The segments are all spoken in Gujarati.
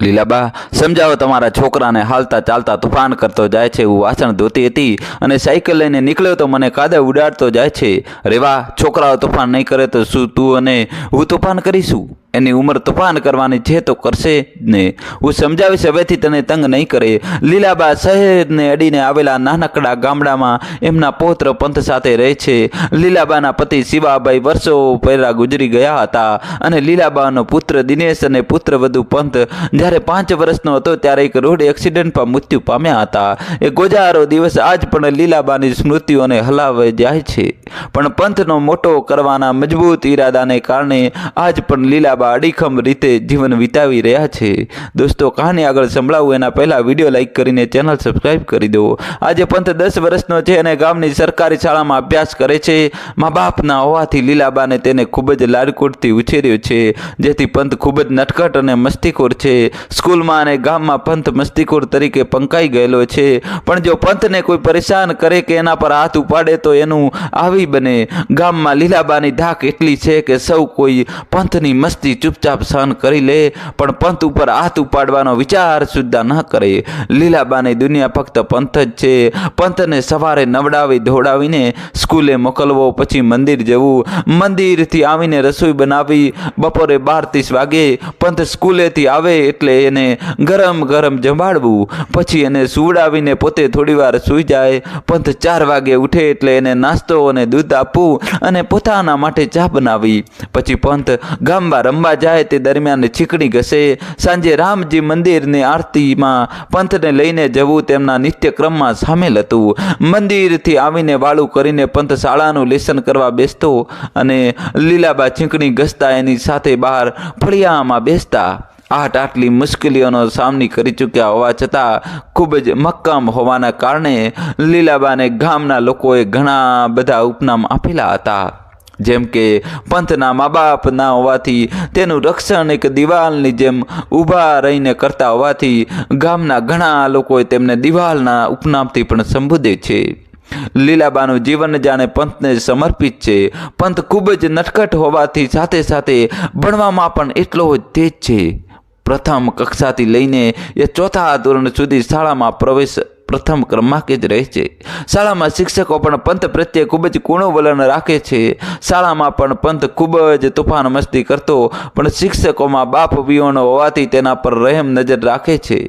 લીલાબા, સમજાવો તમારા છોકરાને હાલતા ચાલતા તોફાન કરતો જાય છે હું વાસણ ધોતી હતી અને સાયકલ લઈને નીકળ્યો તો મને કાદે ઉડાડતો જાય છે. રેવા, છોકરાઓ તોફાન નહીં કરે તો શું તું અને હું તોફાન કરીશું? એની ઉંમર તોફાન કરવાની છે તો કરશે જ ને હું સમજાવીશ, હવેથી તને તંગ નહીં કરે. લીલાબા શહેરને અડીને આવેલા નાનકડા ગામડામાં એમના પૌત્ર પંથ સાથે રહે છે. લીલાબાના પતિ શિવાબાઈ વર્ષો પહેલાં ગુજરી ગયા હતા અને લીલાબાનો પુત્ર દિનેશ અને પુત્ર વધુ પંથ જ્યારે પાંચ વર્ષનો હતો ત્યારે એક રોડ એક્સિડન્ટમાં મૃત્યુ પામ્યા હતા. એ ગોજારો દિવસ આજ પણ લીલાબાની સ્મૃતિઓને હલાવે જાય છે. પણ પંથનો મોટો કરવાના મજબૂત ઈરાદાને કારણે આજ પણ લીલાબા અડીખમ રીતે જીવન વિતાવી રહ્યા છે. દોસ્તો, કહાની આગળ સંભળાવું, એના પહેલાં વીડિયો લાઇક કરીને ચેનલ સબસ્ક્રાઈબ કરી દો. આજે પંથ દસ વર્ષનો છે અને ગામની સરકારી શાળામાં અભ્યાસ કરે છે. મા બાપના હોવાથી લીલાબાને તેને ખૂબ જ લાડકોટથી ઉછેર્યો છે, જેથી પંથ ખૂબ જ નટખટ અને મસ્તીખોર છે. સ્કૂલમાં અને ગામમાં પંથ મસ્તીખોર તરીકે પંકાઈ ગયેલો છે. પણ જો પંથને કોઈ પરેશાન કરે કે એના પર હાથ ઉપાડે તો એનું આવી બને. ગામમાં લીલાબાની ધાક એટલી છે કે સૌ કોઈ પંથની મસ્તી ચૂપચાપ સહન કરી લે, પણ પંથ ઉપર હાથ ઉપાડવાનો વિચાર સુદ્ધા ન કરે. લીલાબાની દુનિયા ફક્ત પંથ જ છે. પંથને સવારે નવડાવી, ધોડાવીને સ્કૂલે મોકલવો, પછી મંદિર જવું. મંદિરથી આવીને રસોઈ બનાવી, બપોરે બાર ત્રીસ વાગે પંથ સ્કૂલેથી આવે એટલે એને ગરમ ગરમ જમાડવું. પછી એને સુવડાવીને પોતે થોડીવાર સૂઈ જાય. પંથ ચાર વાગે ઉઠે એટલે એને નાસ્તો અને દૂધ આપવું અને પોતાના માટે ચા બનાવી. પછી પંથ ગામમાં રમવા જાય તે દરમિયાન છીકણી ઘસે. સાંજે રામજી મંદિરની આરતીમાં પંથને લઈને જવું તેમના નિત્યક્રમમાં સામેલ હતું. મંદિરથી આવીને વાળું કરીને પંથ શાળાનું લેસન કરવા બેસતો અને લીલાબા છીંકણી ઘસતા એની સાથે બહાર ફળિયામાં બેસતા. આટ આટલી મુશ્કેલીઓનો સામની કરી ચૂક્યા હોવા છતાં ખૂબ જ મક્કમ હોવાના કારણે લીલાબાને ગામના લોકોએ ઘણા બધા ઉપનામ આપેલા હતા. જેમ કે પંથના મા બાપ ના હોવાથી, તેનું રક્ષણ એક દિવાલની જેમ ઊભા રહીને કરતા હોવાથી, ગામના ઘણા લોકોએ તેમને દિવાલના ઉપનામથી પણ સંબોધે છે. લીલાબાનું જીવન જાણે પંથને સમર્પિત છે. પંથ ખૂબ જ નટખટ હોવાથી સાથે સાથે ભણવામાં પણ એટલો જ તેજ છે. પ્રથમ કક્ષાથી લઈને એ ચોથા ધોરણ સુધી શાળામાં પ્રવેશ પ્રથમ ક્રમાંકે જ રહે છે. શાળામાં શિક્ષકો પણ પંથ પ્રત્યે ખૂબ જ કુણું વલણ રાખે છે. શાળામાં પણ પંથ ખૂબ જ તોફાન મસ્તી કરતો, પણ શિક્ષકોમાં બાપ વિહોણો હોવાથી તેના પર રહેમ નજર રાખે છે.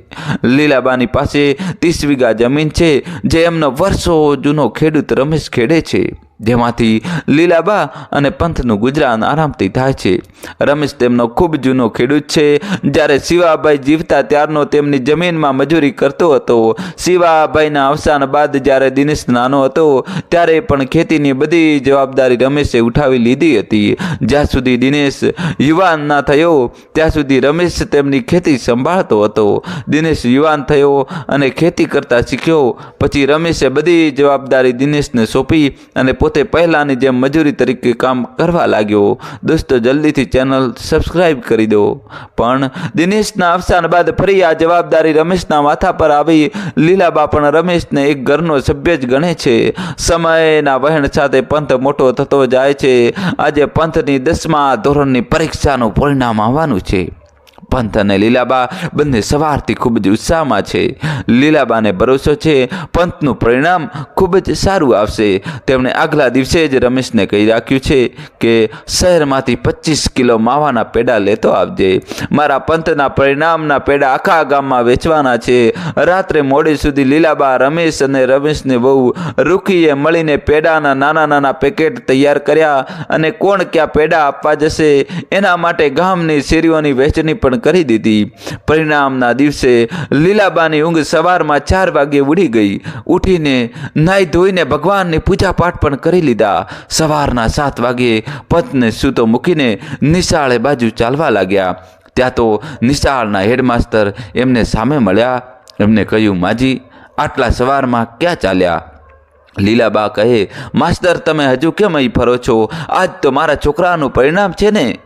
લીલાબાની પાસે ત્રીસ વીઘા જમીન છે, જે એમનો વર્ષો જૂનો ખેડૂત રમેશ ખેડે છે. જેમાંથી લીલાબા અને પંથનું ગુજરાન આરામથી થાય છે. રમેશ તેમનો ખૂબ જૂનો ખેડૂત છે. જ્યારે શિવાભાઈ જીવતા ત્યારનો તેમની જમીનમાં મજૂરી કરતો હતો. શિવાભાઈના અવસાન બાદ જ્યારે દિનેશ નાનો હતો, ત્યારે પણ ખેતીની બધી જવાબદારી રમેશે ઉઠાવી લીધી હતી. જ્યાં સુધી દિનેશ યુવાન ના થયો, ત્યાં સુધી રમેશ તેમની ખેતી સંભાળતો હતો. દિનેશ યુવાન થયો અને ખેતી કરતા શીખ્યો. પછી રમેશે બધી જવાબદારી દિનેશને સોંપી અને પોતે પહેલાંની જેમ મજૂરી તરીકે કામ કરવા લાગ્યો. દોસ્તો, જલ્દીથી ચેનલ સબસ્ક્રાઈબ કરી દો. પણ દિનેશના અવસાન બાદ ફરી આ જવાબદારી રમેશના માથા પર આવી. લીલાબા પણ રમેશને એક ઘરનો સભ્ય જ ગણે છે. સમયના વહેણ સાથે પંથ મોટો થતો જાય છે. આજે પંથની દસમા ધોરણની પરીક્ષાનું પરિણામ આવવાનું છે. પંથ અને લીલાબા બંને સવારથી ખૂબ જ ઉત્સાહમાં છે. લીલાબાને ભરોસો છે, પંથનું પરિણામ ખૂબ જ સારું આવશે. તેમણે આગલા દિવસે જ રમેશને કહી રાખ્યું છે કે શહેરમાંથી પચીસ કિલો માવાના પેડા લેતો આવજે. મારા પંથના પરિણામના પેડા આખા ગામમાં વેચવાના છે. રાત્રે મોડે સુધી લીલાબા, રમેશ અને રમેશને બહુ રૂખીએ મળીને પેડાના નાના નાના પેકેટ તૈયાર કર્યા અને કોણ ક્યાં પેડા આપવા જશે? એના માટે ગામની શેરીઓની વહેંચણી પણ કરી દીધી. પરિણામના દિવસે લીલાબાની ઊંઘ સવારમાં ચાર વાગે ઉડી ગઈ. ઉઠીને નાઈ ધોઈને ભગવાનની પૂજા પાઠ પણ કરી લીધા. સવારના સાત વાગે પત્ને સૂતો મૂકીને નિશાળે બાજુ ચાલવા લાગ્યા. ત્યાં તો નિશાળના હેડમાસ્ટર એમને સામે મળ્યા. એમને કહ્યું, માજી, આટલા સવારમાં ક્યાં ચાલ્યા? લીલાબા કહે, માસ્તર, તમે હજુ કેમ અહીં ફરો છો? આજ તો મારા છોકરાનું પરિણામ છે ને.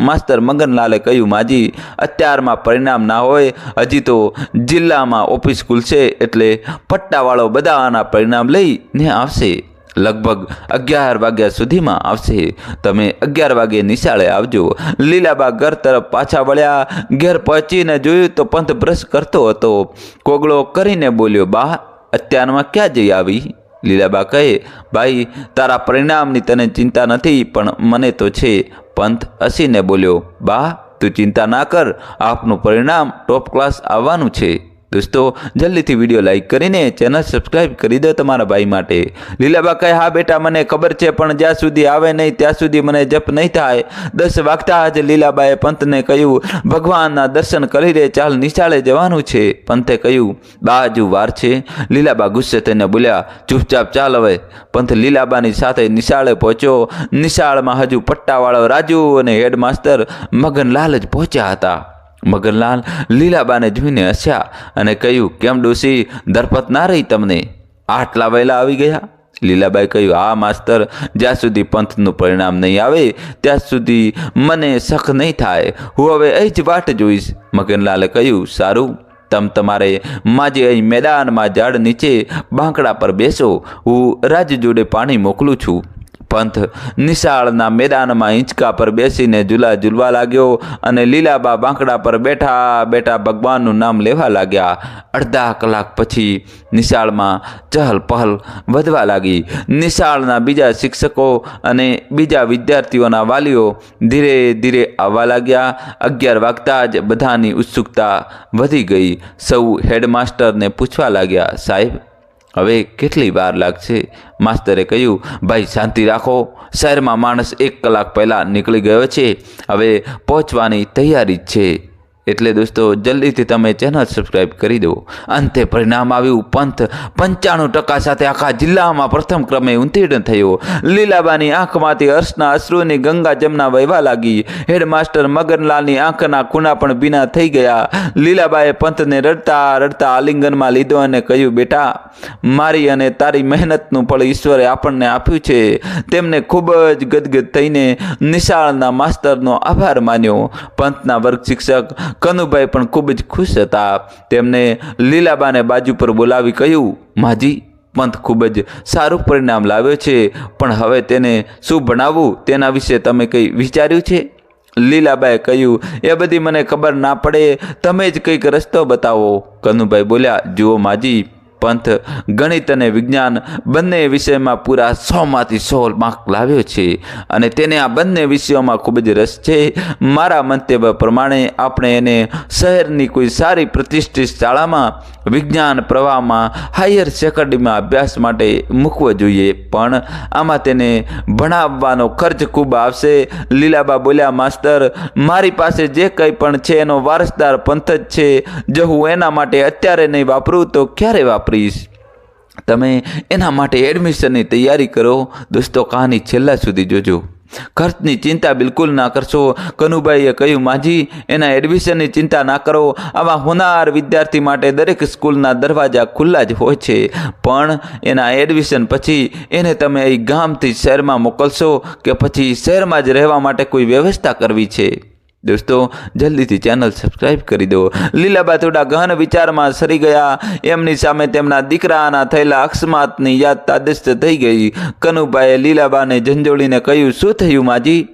માસ્તર મગનલાલે કહ્યું, માજી, અત્યારમાં પરિણામ ના હોય, હજી તો જિલ્લામાં ઓફિસ ખુલશે એટલે પટ્ટાવાળો બધા આના પરિણામ લઈને આવશે. લગભગ અગિયાર વાગ્યા સુધીમાં આવશે. તમે અગિયાર વાગે નિશાળે આવજો. લીલાબા ઘર તરફ પાછા વળ્યા. ઘેર પહોંચીને જોયું તો પંથ બ્રશ કરતો હતો. કોગળો કરીને બોલ્યો, બા, અત્યારમાં ક્યાં જઈ આવી? લીલાબા કહે, ભાઈ, તારા પરિણામની તને ચિંતા નથી, પણ મને તો છે. પંથ હસીને બોલ્યો બા તું ચિંતા ના કર. આપનું પરિણામ ટોપ ક્લાસ આવવાનું છે. દોસ્તો, જલ્દીથી વીડિયો લાઇક કરીને ચેનલ સબસ્ક્રાઈબ કરી દો તમારા ભાઈ માટે. લીલાબા કહે, હા બેટા, મને ખબર છે, પણ જ્યાં સુધી આવે નહીં, ત્યાં સુધી મને જપ નહીં થાય. દસ વાગતા જ લીલાબાએ પંતને કહ્યું, ભગવાનના દર્શન કરી રે ચાલ નિશાળે જવાનું છે. પંતે કહ્યું બા હજુ વાર છે. લીલાબા ગુસ્સે થઈને બોલ્યા, ચૂપચાપ ચાલ હવે. પંથ લીલાબાની સાથે નિશાળે પહોંચ્યો. નિશાળમાં હજુ પટ્ટાવાળો રાજુ અને હેડમાસ્ટર મગનલાલ જ પહોંચ્યા હતા. મગનલાલ લીલાબાને જોઈને હસ્યા અને કહ્યું, કેમ ડોસી દરપત ના રહી તમને? આટલા વહેલા આવી ગયા? લીલાબાઈ કહ્યું આ માસ્તર, જ્યાં સુધી પંથનું પરિણામ નહીં આવે, ત્યાં સુધી મને શખ નહીં થાય. હું હવે અહીં જ વાટ જોઈશ. મગનલાલે કહ્યું, સારું, તમ તમારે માજે અહીં મેદાનમાં ઝાડ નીચે બાંકડા પર બેસો. હું રાજ જોડે પાણી મોકલું છું. પંથ નિશાળના મેદાનમાં હિંચકા પર બેસીને ઝૂલા ઝૂલવા લાગ્યો અને લીલાબા બાંકડા પર બેઠા બેઠા ભગવાનનું નામ લેવા લાગ્યા. અડધા કલાક પછી નિશાળમાં ચહલ પહલ વધવા લાગી. નિશાળના બીજા શિક્ષકો અને બીજા વિદ્યાર્થીઓના વાલીઓ ધીરે ધીરે આવવા લાગ્યા. અગિયાર વાગતા જ બધાની ઉત્સુકતા વધી ગઈ. સૌ હેડમાસ્ટરને પૂછવા લાગ્યા, સાહેબ હવે કેટલી વાર લાગશે? માસ્તરે કહ્યું, ભાઈ, શાંતિ રાખો. શહેરમાં માણસ એક કલાક પહેલાં નીકળી ગયો છે. હવે પહોંચવાની તૈયારી જ છે. એટલે દોસ્તો, જલ્દીથી તમે ચેનલ સબસ્ક્રાઈબ કરી દો. અંતે પરિણામ આવ્યું પંથ પંચાણું ટકા સાથે આખા જિલ્લામાં પ્રથમ ક્રમે ઉત્તીર્ણ થયો. લીલાબાની આંખમાંથી હર્ષના અશ્રુની ગંગા જમના વહેવા લાગી. હેડમાસ્ટર મગનલાલની આંખના ખૂણા પણ ભીના થઈ ગયા. લીલાબાએ પંથને રડતા રડતા આલિંગનમાં લીધો અને કહ્યું, બેટા, મારી અને તારી મહેનતનું ફળ ઈશ્વરે આપણને આપ્યું છે. તેમને ખૂબ જ ગદગદ થઈને નિશાળના માસ્તરનો આભાર માન્યો. પંથના વર્ગ શિક્ષક કનુભાઈ પણ ખૂબ જ ખુશ હતા. તેમને લીલાબાને બાજુ પર બોલાવી કહ્યું, માજી, પંથ ખૂબ જ સારું પરિણામ લાવ્યો છે, પણ હવે તેને શું ભણાવવું તેના વિશે તમે કંઈ વિચાર્યું છે? લીલાબાએ કહ્યું, એ બધી મને ખબર ના પડે. તમે જ કંઈક રસ્તો બતાવો. કનુભાઈ બોલ્યા, જુઓ માજી પંથ, ગણિત અને વિજ્ઞાન બંને વિષયમાં પૂરા સોમાંથી સો માર્ક લાવ્યો છે. અને તેને આ બંને વિષયોમાં ખૂબ જ રસ છે. મારા મંતવ્ય પ્રમાણે આપણે એને શહેરની કોઈ સારી પ્રતિષ્ઠિત શાળામાં વિજ્ઞાન પ્રવાહમાં હાયર સેકન્ડરીમાં અભ્યાસ માટે મૂકવો જોઈએ. પણ આમાં તેને ભણાવવાનો ખર્ચ ખૂબ આવશે. લીલાબા બોલ્યા, માસ્તર, મારી પાસે જે કંઈ પણ છે એનો વારસદાર પંથ જ છે. જો હું એના માટે અત્યારે નહીં વાપરું તો ક્યારે વાપરીશ. તમે એના માટે એડમિશનની તૈયારી કરો. દોસ્તો, કહાની છેલ્લા સુધી જોજો. ખર્ચની ચિંતા બિલકુલ ના કરશો. કનુભાઈએ કહ્યું, માજી, એના એડમિશનની ચિંતા ના કરો. આવા હોનાર વિદ્યાર્થી માટે દરેક સ્કૂલના દરવાજા ખુલ્લા જ હોય છે. પણ એના એડમિશન પછી એને તમે અહીં ગામથી શહેરમાં મોકલશો કે પછી શહેરમાં જ રહેવા માટે કોઈ વ્યવસ્થા કરવી છે. દોસ્તો, જલ્દીથી ચેનલ સબસ્ક્રાઇબ કરી દો. લીલાબા થોડા ગહન વિચારમાં સરી ગયા. એમની સામે તેમના દીકરાના થયેલા અકસ્માતની યાદ તાદસ્ત થઈ ગઈ. કનુભાઈએ લીલાબાને ઝંઝોળીને કહ્યું, શું થયું માજી?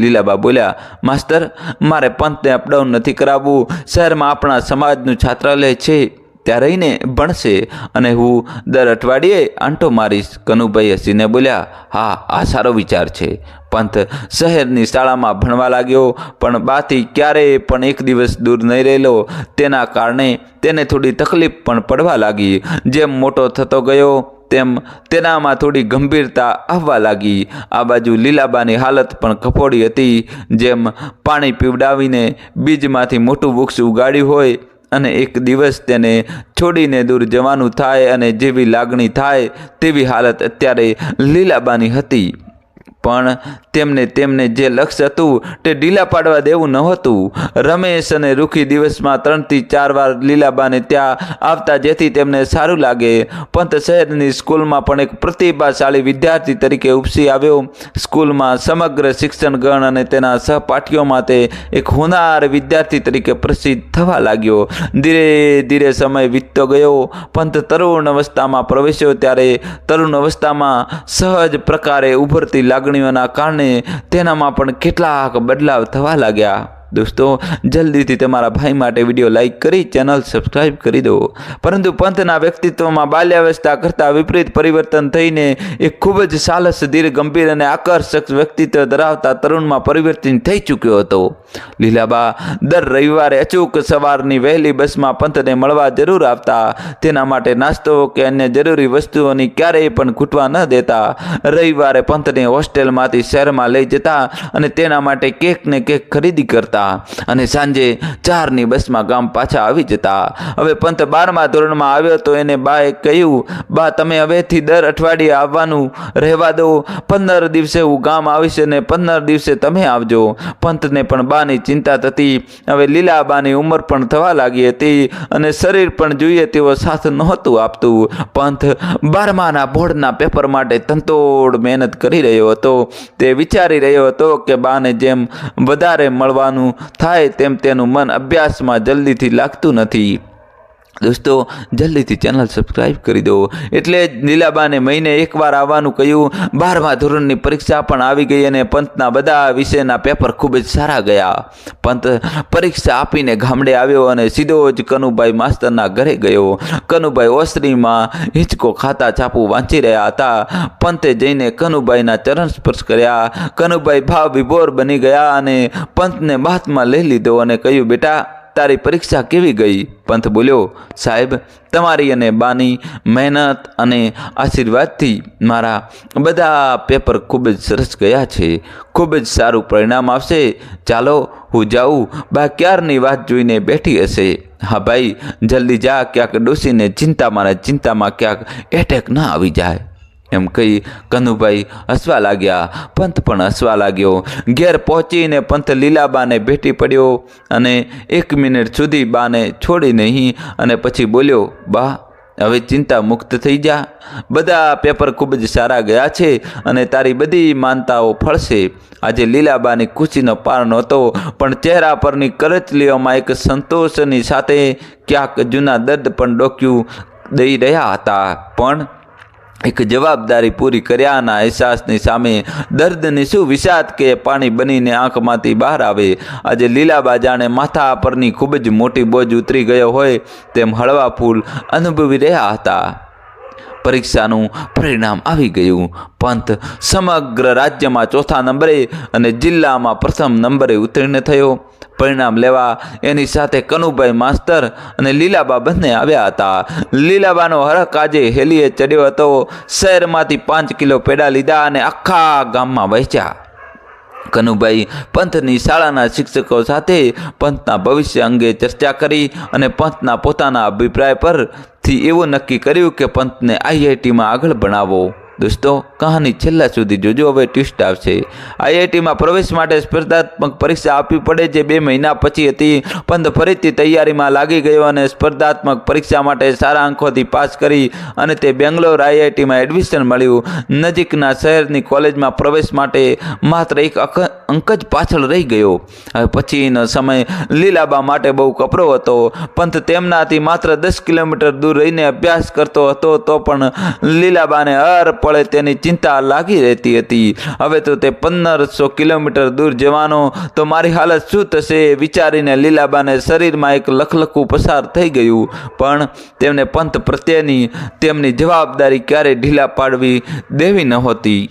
લીલાબા બોલ્યા, માસ્તર, મારે પંથને અપડાઉન નથી કરાવવું. શહેરમાં આપણા સમાજનું છાત્રાલય છે. ત્યાં રહીને ભણશે અને હું દર અઠવાડિયે આંટો મારીશ. કનુભાઈ હસીને બોલ્યા, હા, આ સારો વિચાર છે. પંથ શહેરની શાળામાં ભણવા લાગ્યો, પણ બાથી ક્યારેય પણ એક દિવસ દૂર નહીં રહેલો. તેના કારણે તેને થોડી તકલીફ પણ પડવા લાગી. જેમ મોટો થતો ગયો, તેમ તેનામાં થોડી ગંભીરતા આવવા લાગી. આ બાજુ લીલાબાની હાલત પણ કફોડી હતી. જેમ પાણી પીવડાવીને બીજમાંથી મોટું વૃક્ષ ઉગાડ્યું હોય, અને એક દિવસ તેને છોડીને દૂર જવાનું થાય અને જેવી લાગણી થાય, તેવી હાલત અત્યારે લીલાબાની હતી. પણ તેમને તેમને જે લક્ષ્ય હતું તે ઢીલા પાડવા દેવું નહોતું. રમેશ અને રૂખી દિવસમાં ત્રણથી ચાર વાર લીલાબાને ત્યાં આવતા જેથી તેમને સારું લાગે. પંત શહેરની સ્કૂલમાં પણ એક પ્રતિભાશાળી વિદ્યાર્થી તરીકે ઉપસી આવ્યો. સ્કૂલમાં સમગ્ર શિક્ષણગણ અને તેના સહપાઠીઓ માટે એક હોનાર વિદ્યાર્થી તરીકે પ્રસિદ્ધ થવા લાગ્યો. ધીરે ધીરે સમય વીતતો ગયો. પંત તરુણ અવસ્થામાં પ્રવેશ્યો ત્યારે તરુણ અવસ્થામાં સહજ પ્રકારે ઉભરતી લાગણીઓના કારણે તેનામાં પણ કેટલાક બદલાવ થવા લાગ્યા. દોસ્તો, જલ્દીથી તમારા ભાઈ માટે વીડિયો લાઇક કરી, ચેનલ સબસ્ક્રાઇબ કરી દો. પરંતુ પંથના વ્યક્તિત્વમાં બાલ્યાવસ્થા કરતાં વિપરીત પરિવર્તન થઈને એ ખૂબ જ સાલસ, ધીર, ગંભીર અને આકર્ષક વ્યક્તિત્વ ધરાવતા તરુણમાં પરિવર્તન થઈ ચૂક્યો હતો. લીલાબા, દર રવિવારે અચૂક સવારની વહેલી બસમાં પંથને મળવા જરૂર આવતા. તેના માટે નાસ્તો કે અન્ય જરૂરી વસ્તુઓની ક્યારેય પણ ખૂટવા ન દેતા. રવિવારે પંથને હોસ્ટેલમાંથી શહેરમાં લઈ જતા અને તેના માટે કેક ને કેક ખરીદી કરતા. અને સાંજે ચારની બસમાં ગામ પાછા આવી જતા. હવે પંથ બારમા ધોરણમાં આવ્યો તો એને બાએ કહ્યું, બા, તમે હવેથી દર અઠવાડિયે આવવાનું રહેવા દો. પંદર દિવસે હું ગામ આવીશ અને પંદર દિવસે તમે આવજો. પંથને પણ બાની ચિંતા થતી. હવે લીલાબાની ઉંમર પણ થવા લાગી હતી અને શરીર પણ જોઈએ તેવો સાથ નહોતું આપતું. પંથ બારમાના બોર્ડના પેપર માટે તંતોડ મહેનત કરી રહ્યો હતો. તે વિચારી રહ્યો હતો કે બાને જેમ વધારે મળવાનું થાય તેમ તેનું મન અભ્યાસમાં જલ્દીથી લાગતું નથી. દોસ્તો, જલ્દીથી ચેનલ સબસ્ક્રાઈબ કરી દો. એટલે જ લીલાબાને મહિને એકવાર આવવાનું કહ્યું. બારમા ધોરણની પરીક્ષા પણ આવી ગઈ અને પંતના બધા વિષયના પેપર ખૂબ જ સારા ગયા. પંત પરીક્ષા આપીને ગામડે આવ્યો અને સીધો જ કનુભાઈ માસ્તરના ઘરે ગયો. કનુભાઈ ઓસરીમાં હિંચકો ખાતા છાપું વાંચી રહ્યા હતા. પંતે જઈને કનુભાઈના ચરણ સ્પર્શ કર્યા. કનુભાઈ ભાવ વિભોર બની ગયા અને પંતને બાથમાં લઈ લીધો અને કહ્યું, બેટા તારી પરીક્ષા કેવી ગઈ? પંથ બોલ્યો, સાહેબ, તમારી અને બાની મહેનત અને આશીર્વાદથી મારા બધા પેપર ખૂબ જ સરસ ગયા છે. ખૂબ જ સારું પરિણામ આવશે. ચાલો, હું જાઉં. બા ક્યારની વાત જોઈને બેઠી હશે? હા ભાઈ, જલ્દી જા. ક્યાંક ડોસીને ચિંતામાં ને ચિંતામાં ક્યાંક એટેક ના આવી જાય. એમ કહી, કનુભાઈ, હસવા લાગ્યા. પંથ પણ હસવા લાગ્યો. ઘેર પહોંચીને પંથ લીલાબાને ભેટી પડ્યો અને એક મિનિટ સુધી બાને છોડી નહીં અને પછી બોલ્યો, બા, હવે ચિંતા મુક્ત થઈ જા. બધા પેપર ખૂબ જ સારા ગયા છે અને તારી બધી માનતાઓ ફળશે. આજે લીલાબાની ખુશીનો પાર નહોતો, પણ ચહેરા પરની કરચલીઓમાં એક સંતોષની સાથે ક્યાંક જૂના દર્દ પણ ડોક્યું દઈ રહ્યા હતા. પણ એક જવાબદારી પૂરી કર્યાના અહેસાસની સામે દર્દની શું વિષાદ કે પાણી બનીને આંખમાંથી બહાર આવે. આજે લીલાબા જાણે માથા પરની ખૂબ જ મોટી બોજ ઉતરી ગયો હોય તેમ હળવા ફૂલ અનુભવી રહ્યા હતા. પરીક્ષાનું પરિણામ આવી ગયું. પંથ સમગ્ર રાજ્યમાં ચોથા નંબરે અને જિલ્લામાં પ્રથમ નંબરે ઉત્તીર્ણ થયો. પરિણામ લેવા એની સાથે કનુભાઈ માસ્તર અને લીલાબા બંને આવ્યા હતા. લીલાબાનો હરખ આજે હેલીએ ચડ્યો હતો. શહેરમાંથી પાંચ કિલો પેડા લીધા અને આખા ગામમાં વહેંચ્યા. કનુભાઈ પંથની શાળાના શિક્ષકો સાથે પંથના ભવિષ્ય અંગે ચર્ચા કરી અને પંથના પોતાના અભિપ્રાય પરથી એવું નક્કી કર્યું કે પંતને આઈઆઈટીમાં આગળ ભણાવો. દોસ્તો, કહાની છેલ્લા સુધી જોજો, હવે ટ્વિસ્ટ આવશે. આઈઆઈટીમાં પ્રવેશ માટે સ્પર્ધાત્મક પરીક્ષા આપવી પડે જે બે મહિના પછી હતી પંથ ફરીથી તૈયારીમાં લાગી ગયો અને સ્પર્ધાત્મક પરીક્ષા માટે સારા અંકોથી પાસ કરી અને તે બેંગ્લોર આઈઆઈટીમાં એડમિશન મળ્યું. નજીકના શહેરની કોલેજમાં પ્રવેશ માટે માત્ર એક અક- જ પાછળ રહી ગયો. પછીનો સમય લીલાબા માટે બહુ કપરો હતો પંથ તેમનાથી માત્ર દસ કિલોમીટર દૂર રહીને અભ્યાસ કરતો હતો, તો પણ લીલાબાને હર પળે તેની ચિંતા લાગી રહેતી હતી. હવે તો તે પંદરસો કિલોમીટર દૂર જવાનો, તો મારી હાલત શું થશે એ વિચારીને લીલાબાને શરીરમાં એક લખલખું પસાર થઈ ગયું. પણ તેમને પંથ પ્રત્યેની તેમની જવાબદારી ક્યારેય ઢીલા પાડવી દેવી નહોતી.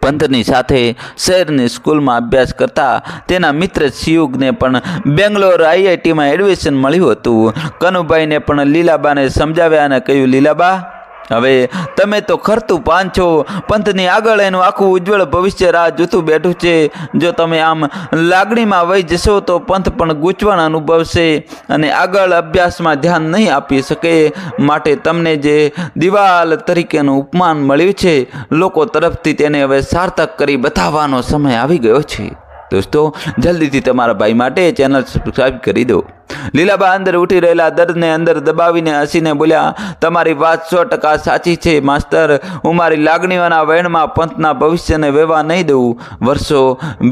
પંથની સાથે શહેરની સ્કૂલમાં અભ્યાસ કરતા તેના મિત્ર શિયુગને પણ બેંગ્લોર આઈઆઈટીમાં એડમિશન મળ્યું હતું. કનુભાઈને પણ લીલાબાને સમજાવ્યા અને કહ્યું, લીલાબા હવે તમે તો ખરતું પાન છો. પંથની આગળ એનું આખું ઉજ્જવળ ભવિષ્ય રાહ જોતું બેઠું છે. જો તમે આમ લાગણીમાં વહી જશો તો પંથ પણ ગૂંચવણ અનુભવશે અને આગળ અભ્યાસમાં ધ્યાન નહીં આપી શકે. માટે તમને જે દિવાલ તરીકેનું ઉપમાન મળ્યું છે, લોકો તરફથી તેને હવે સાર્થક કરી બતાવવાનો સમય આવી ગયો છે. દોસ્તો, જલ્દીથી તમારા ભાઈ માટે ચેનલ સબસ્ક્રાઈબ કરી દો. લીલાબા અંદર ઉઠી રહેલા દર્દને અંદર દબાવીને હસીને બોલ્યા, તમારી વાત સો ટકા સાચી છે, માસ્તર. હું મારી લાગણીઓના વહેણમાં પંથના ભવિષ્યને વેવા નહીં દઉં. વર્ષો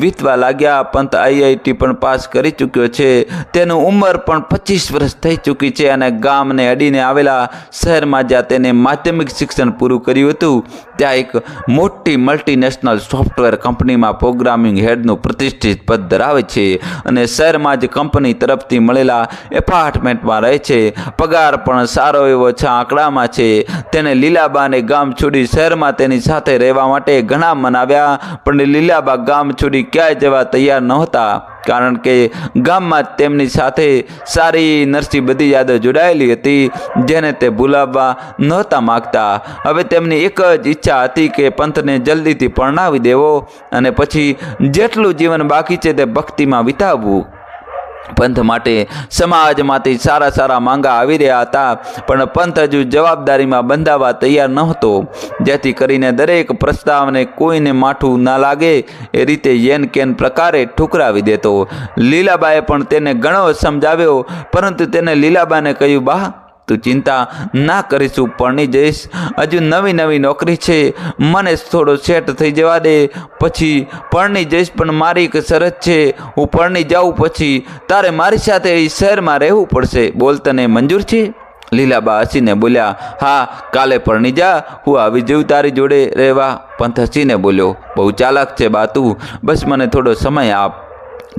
વીતવા લાગ્યા પંથ આઈઆઈટી પણ પાસ કરી ચૂક્યો છે. તેનું ઉંમર પણ પચીસ વર્ષ થઈ ચૂકી છે અને ગામને અડીને આવેલા શહેરમાં જ્યાં તેને માધ્યમિક શિક્ષણ પૂરું કર્યું હતું, ત્યાં એક મોટી મલ્ટીનેશનલ સોફ્ટવેર કંપનીમાં પ્રોગ્રામિંગ હેડનું પ્રતિષ્ઠિત પદ ધરાવે છે અને શહેરમાં જ કંપની તરફથી મળેલા એપાર્ટમેન્ટમાં રહે છે. પગાર પણ સારો એવો છ, આંકડામાં છે. તેને લીલાબાને ગામ છોડી શહેરમાં તેની સાથે રહેવા માટે ઘણા મનાવ્યા, પણ લીલાબા ગામ છોડી ક્યાંય જવા તૈયાર નહોતા. કારણ કે ગામમાં તેમની સાથે સારી નરસી બધી યાદો જોડાયેલી હતી, જેને તે ભૂલાવવા નહોતા માગતા. હવે તેમની એક જ ઈચ્છા હતી કે પંથને જલ્દીથી પરણાવી દેવો અને પછી જેટલું જીવન બાકી છે તે ભક્તિમાં વિતાવવું. પંથ માટે સમાજમાંથી સારા સારા માંગા આવી રહ્યા હતા. પણ પંથ હજુ જવાબદારીમાં બંધાવા તૈયાર નહોતો. જેથી કરીને દરેક પ્રસ્તાવને કોઈને માઠું ના લાગે, એ રીતે યેન કેન પ્રકારે ઠુકરાવી દેતો. લીલાબાએ પણ તેને ઘણો સમજાવ્યો, પરંતુ તેને લીલાબાને કહ્યું, બા તું ચિંતા ના કરીશું પરણી જઈશ. હજુ નવી નવી નોકરી છે. મને થોડો સેટ થઈ જવા દે. પછી પરણી જઈશ, પણ મારી એક શરત છે. હું પરણી જાઉં પછી તારે મારી સાથે એ શહેરમાં રહેવું પડશે. બોલ તને મંજૂર છે? લીલાબા હસીને બોલ્યા, હા, કાલે પરણી જા. હું આવી જઉં તારી જોડે રહેવા. પંથ હસીને બોલ્યો, બહુ ચાલાક છે બા તું બસ મને થોડો સમય આપ.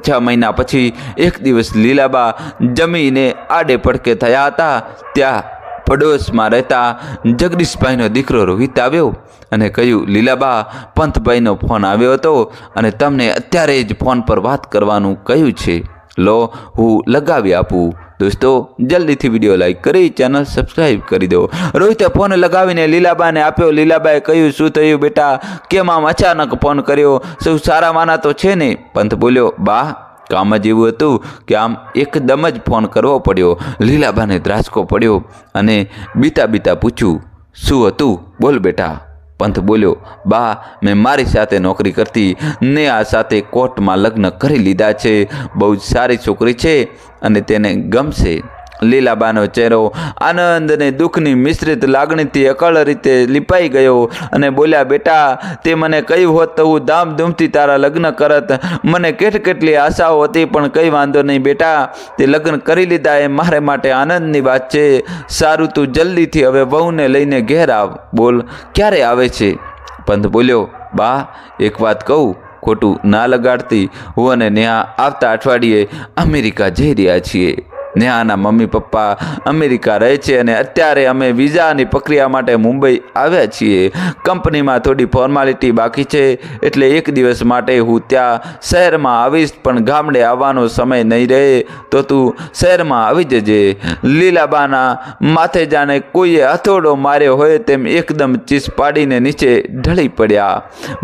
છ મહિના પછી એક દિવસ લીલાબા જમીને આડે પડકે થયા હતા. ત્યાં પડોશમાં રહેતા જગદીશભાઈનો દીકરો રોહિત આવ્યો અને કહ્યું, લીલાબા, પંથભાઈનો ફોન આવ્યો હતો અને તમને અત્યારે જ ફોન પર વાત કરવાનું કહ્યું છે. લો, હું લગાવી આપું. દોસ્તો, જલ્દીથી વીડિયો લાઈક કરી, ચેનલ સબસ્ક્રાઈબ કરી દો રોહિતે ફોન લગાવીને લીલાબાને આપ્યો. લીલાબાએ કહ્યું, શું થયું બેટા? કેમ આમ અચાનક ફોન કર્યો? સૌ સારા માના તો છે ને? પંથ બોલ્યો, બા, કામ જ એવું હતું કે આમ એકદમ જ ફોન કરવો પડ્યો. લીલાબાને ત્રાસકો પડ્યો અને બીતા બીતા પૂછ્યું, શું હતું? બોલ બેટા. પંથ બોલ્યો, બા, મેં મારી સાથે નોકરી કરતી ને આ સાથે કોર્ટમાં લગ્ન કરી લીધા છે. બહુ જ સારી છોકરી છે અને તેને ગમશે. લીલાબાનો ચહેરો આનંદ અને દુઃખની મિશ્રિત લાગણીથી અકળ રીતે લીપાઈ ગયો અને બોલ્યા, બેટા, તે મને કહ્યું હોત તો હું ધામધૂમથી તારા લગ્ન કરત. મને કેટ કેટલી આશાઓ હતી, પણ કંઈ વાંધો નહીં, બેટા. તે લગ્ન કરી લીધા એ મારે માટે આનંદની વાત છે. સારું, તું જલ્દીથી હવે વહુને લઈને ઘેર આવ. બોલ, ક્યારે આવે છે? પંથ બોલ્યો, બા, એક વાત કહું, ખોટું ના લગાડતી. હું અને નેહા આવતા અઠવાડિયે અમેરિકા જઈ રહ્યા છીએ. નેહાના મમ્મી પપ્પા અમેરિકા રહે છે અને અત્યારે અમે વિઝાની પ્રક્રિયા માટે મુંબઈ આવ્યા છીએ. કંપનીમાં થોડી ફોર્માલિટી બાકી છે એટલે એક દિવસ માટે હું ત્યાં શહેરમાં આવીશ, પણ ગામડે આવવાનો સમય નહીં રહે તો તું શહેરમાં આવી જજે. લીલાબાના માથે જાણે કોઈએ હથોડો માર્યો હોય તેમ એકદમ ચીસ પાડીને નીચે ઢળી પડ્યા.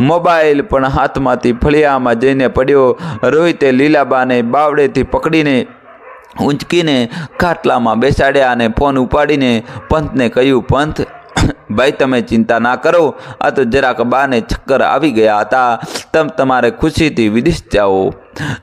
મોબાઈલ પણ હાથમાંથી ફળિયામાં જઈને પડ્યો. રોહિતે લીલાબાને બાવડેથી પકડીને ઊંચકીને ખાટલામાં બેસાડ્યા અને ફોન ઉપાડીને પંથને કહ્યું પંથ ભાઈ, તમે ચિંતા ના કરો. આ તો જરાક બાને ચક્કર આવી ગયા હતા. તમ તમારે ખુશીથી વિદેશ જાઓ.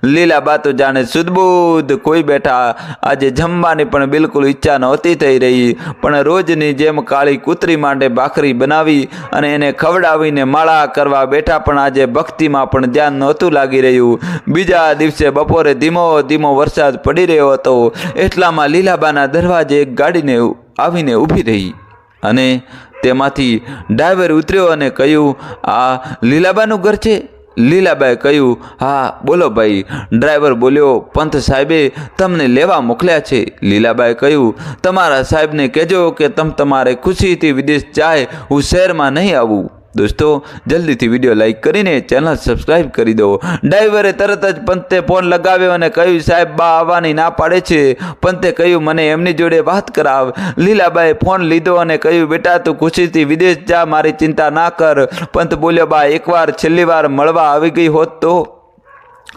લીલા બા તો જાણે સુદબુદ કોઈ બેઠા આજે જમવાની પણ બિલકુલ ઈચ્છા નહોતી થઈ રહી. પણ રોજની જેમ કાળી કૂતરી માટે ભાખરી બનાવી અને એને ખવડાવીને માળા કરવા બેઠા પણ આજે ભક્તિમાં પણ ધ્યાન નહોતું લાગી રહ્યું. બીજા દિવસે બપોરે ધીમો ધીમો વરસાદ પડી રહ્યો હતો. એટલામાં લીલાબાના દરવાજે એક ગાડીને આવીને ઊભી રહી. અને તેમાંથી ડ્રાઈવર ઉતર્યો અને કહ્યું, આ લીલાબાનું ઘર છે? લીલાબાએ કહ્યું, હા, બોલો ભાઈ. ડ્રાઈવર બોલ્યો, પંથ સાહેબે તમને લેવા મોકલ્યા છે. લીલાબાએ કહ્યું, તમારા સાહેબને કહેજો કે તમ તમારે ખુશીથી વિદેશ જાય, હું શહેરમાં નહીં આવું. દોસ્તો, જલ્દીથી વીડિયો લાઈક કરીને ચેનલ સબસ્ક્રાઈબ કરી દો. ડ્રાઈવરે તરત જ પંતે ફોન લગાવ્યો અને કહ્યું, સાહેબ, બા આવવાની ના પાડે છે. પંતે કહ્યું, મને એમની જોડે વાત કરાવ. લીલાબાએ ફોન લીધો અને કહ્યું, બેટા, તું ખુશીથી વિદેશ જા, મારી ચિંતા ના કર. પંત બોલ્યો, બા, એકવાર છેલ્લી વાર મળવા આવી ગઈ હોત તો?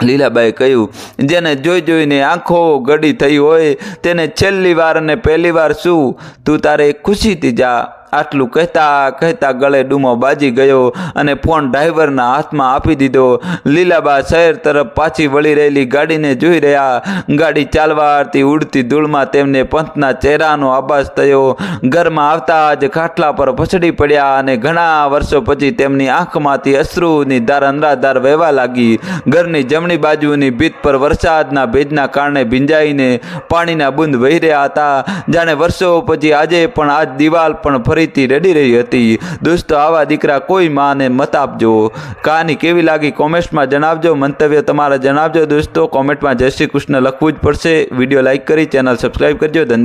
લીલાબાઈ કહ્યું, જેને જોઈ જોઈને આંખો ગડી થઈ હોય, તેને છેલ્લી વાર અને પહેલી વાર શું? તું તારે ખુશીથી જા. આટલું કહેતા કહેતા ગળે ડૂમો બાજી ગયો અને ફોન ડ્રાઈવરના હાથમાં આપી દીધો. લીલાબા શહેર તરફ પાછી વળી રહેલી ગાડીને જોઈ રહ્યા. ગાડી ચાલવાથી ઉડતી ધૂળમાં તેમને પંથના ચહેરાનો આભાસ થયો. ઘરમાં આવતા જ ખાટલા પર ફસડી પડ્યા અને ઘણા વર્ષો પછી તેમની આંખમાંથી અશ્રુની ધાર અંધાધાર વહેવા લાગી. ઘરની જમણી બાજુની ભીત પર વરસાદના ભેજના કારણે ભીંજાઈને પાણીના બુંદ વહી રહ્યા હતા. જાણે વર્ષો પછી આજે પણ આજ દિવાલ પણ ફરીથી રડી રહી હતી. દોસ્તો, આવા દીકરા કોઈ માને મત આપજો. કહાની કેવી લાગી કોમેન્ટમાં જણાવજો, મંતવ્ય તમારા જણાવજો દોસ્તો. કોમેન્ટમાં જય શ્રી કૃષ્ણ લખવું જ પડશે. વીડિયો લાઇક કરી, ચેનલ સબસ્ક્રાઈબ કરજો. ધન્યવાદ.